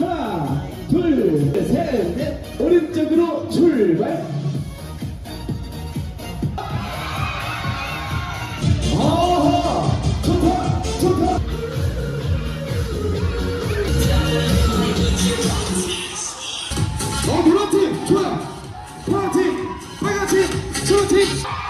하나, 둘, 셋, 넷. 오른쪽으로 출발. 좋다, 좋다. 어, 노란팀, 좋아. 파란팀, 빨간팀, 초록팀.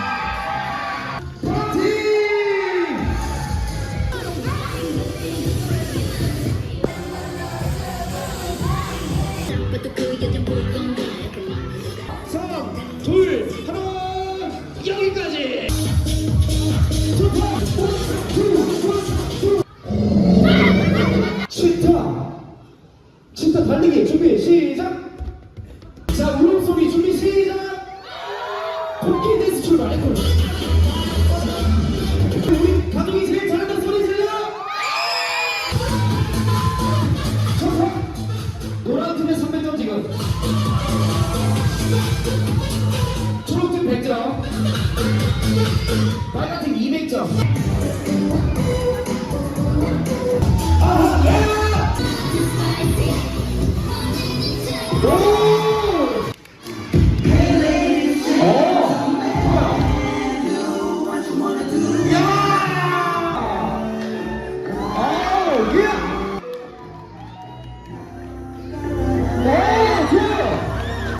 치타! 치타 달리기 준비 시작! 자, 울음소리 준비 시작! 코끼리 댄스 출발! 우리 가족이 제일 잘한다는 소리 질러! 좋다! 노란 팀의 300점 지금 초록팀 100점 200점 아하 야! 오!